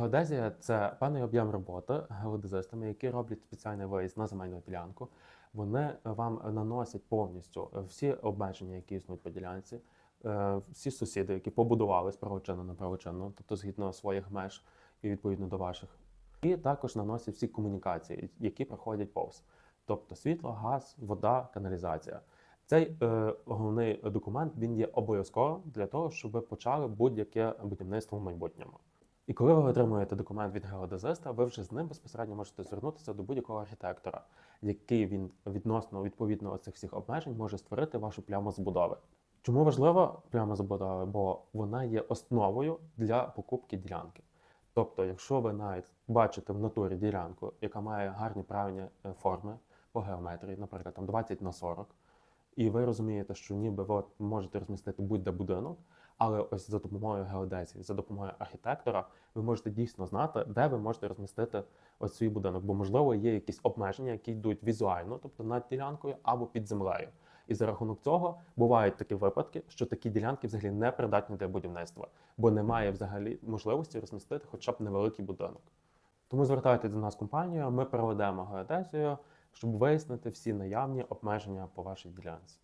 Геодезія це певний об'єм роботи геодезистами, які роблять спеціальний виїзд на земельну ділянку. Вони вам наносять повністю всі обмеження, які існують по ділянці, е, всі сусіди, які побудували з правочину на правочину, тобто згідно своїх меж і відповідно до ваших. І також наносять всі комунікації, які проходять повз, тобто світло, газ, вода, каналізація. Цей е, головний документ він є обов'язковим для того, щоб ви почали будь-яке будівництво в майбутньому. І коли ви отримуєте документ від геодезиста, ви вже з ним безпосередньо можете звернутися до будь-якого архітектора, який він відносно відповідно цих всіх обмежень може створити вашу пляму забудови. Чому важлива пляма забудови? Бо вона є основою для покупки ділянки. Тобто, якщо ви навіть бачите в натурі ділянку, яка має гарні правильні е, форми по геометрії, наприклад, там 20 на 40, і ви розумієте, що ніби ви можете розмістити будь-де будинок, але ось за допомогою геодезії, за допомогою архітектора, ви можете дійсно знати, де ви можете розмістити ось свій будинок. Бо, можливо, є якісь обмеження, які йдуть візуально, тобто над ділянкою або під землею. І за рахунок цього бувають такі випадки, що такі ділянки взагалі не придатні для будівництва, бо немає взагалі можливості розмістити хоча б невеликий будинок. Тому звертайтеся до нас компанію, ми проведемо геодезію, щоб вияснити всі наявні обмеження по вашій ділянці.